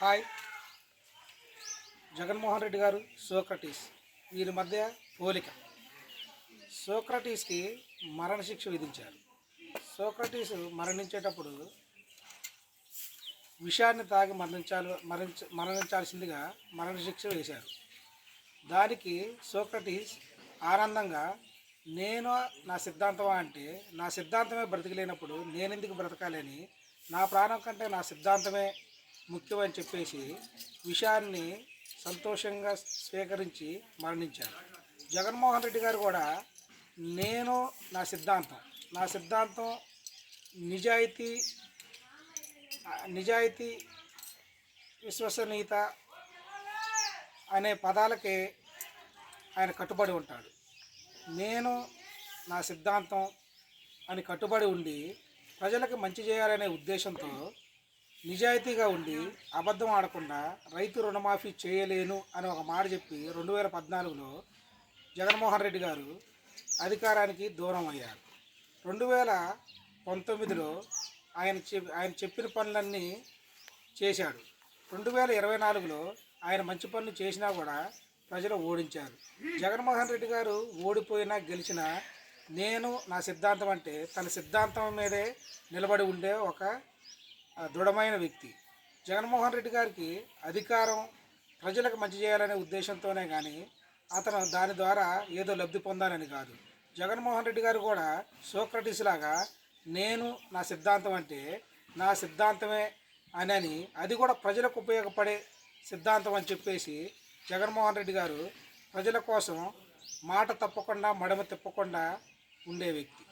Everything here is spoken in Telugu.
హాయ్. జగన్మోహన్ రెడ్డి గారు సోక్రటీస్ వీరి మధ్య పోలిక. సోక్రటీస్కి మరణశిక్ష విధించారు. సోక్రటీస్ మరణించేటప్పుడు విషాన్ని తాగి మరణించాలి మరణించ మరణించాల్సిందిగా మరణశిక్ష వేశారు. దానికి సోక్రటీస్ ఆనందంగా నేను నా సిద్ధాంతమా అంటే నా సిద్ధాంతమే బ్రతికలేనప్పుడు నేనెందుకు బ్రతకాలని నా ప్రాణం కంటే నా సిద్ధాంతమే ముఖ్యమని చెప్పేసి విషయాన్ని సంతోషంగా స్వీకరించి మరణించారు. జగన్మోహన్ రెడ్డి గారు కూడా నేను నా సిద్ధాంతం నా సిద్ధాంతం నిజాయితీ నిజాయితీ విశ్వసనీయత అనే పదాలకే ఆయన కట్టుబడి ఉంటాడు. నేను నా సిద్ధాంతం అని కట్టుబడి ఉండి ప్రజలకు మంచి చేయాలనే ఉద్దేశంతో నిజాయితీగా ఉండి అబద్ధం ఆడకుండా రైతు రుణమాఫీ చేయలేను అని ఒక మాట చెప్పి రెండు వేల పద్నాలుగులో జగన్మోహన్ రెడ్డి గారు అధికారానికి దూరం అయ్యారు. రెండు వేల పంతొమ్మిదిలో ఆయన చె- ఆయన చెప్పిన పనులన్నీ చేశాడు. రెండు వేల ఇరవై నాలుగులో ఆయన మంచి పనులు చేసినా కూడా ప్రజలు ఓడించారు. జగన్మోహన్ రెడ్డి గారు ఓడిపోయినా గెలిచినా నేను నా సిద్ధాంతం అంటే తన సిద్ధాంతం మీదే నిలబడి ఉండే ఒక దృఢమైన వ్యక్తి. జగన్మోహన్ రెడ్డి గారికి అధికారం ప్రజలకు మంచి చేయాలనే ఉద్దేశంతోనే కానీ అతను దాని ద్వారా ఏదో లబ్ధి పొందాలని కాదు. జగన్మోహన్ రెడ్డి గారు కూడా సోక్రటిస్ లాగా నేను నా సిద్ధాంతం అంటే నా సిద్ధాంతమే అని అది కూడా ప్రజలకు ఉపయోగపడే సిద్ధాంతం అని చెప్పేసి జగన్మోహన్ రెడ్డి గారు ప్రజల కోసం మాట తప్పకుండా మడమ తిప్పకుండా ఉండే వ్యక్తి.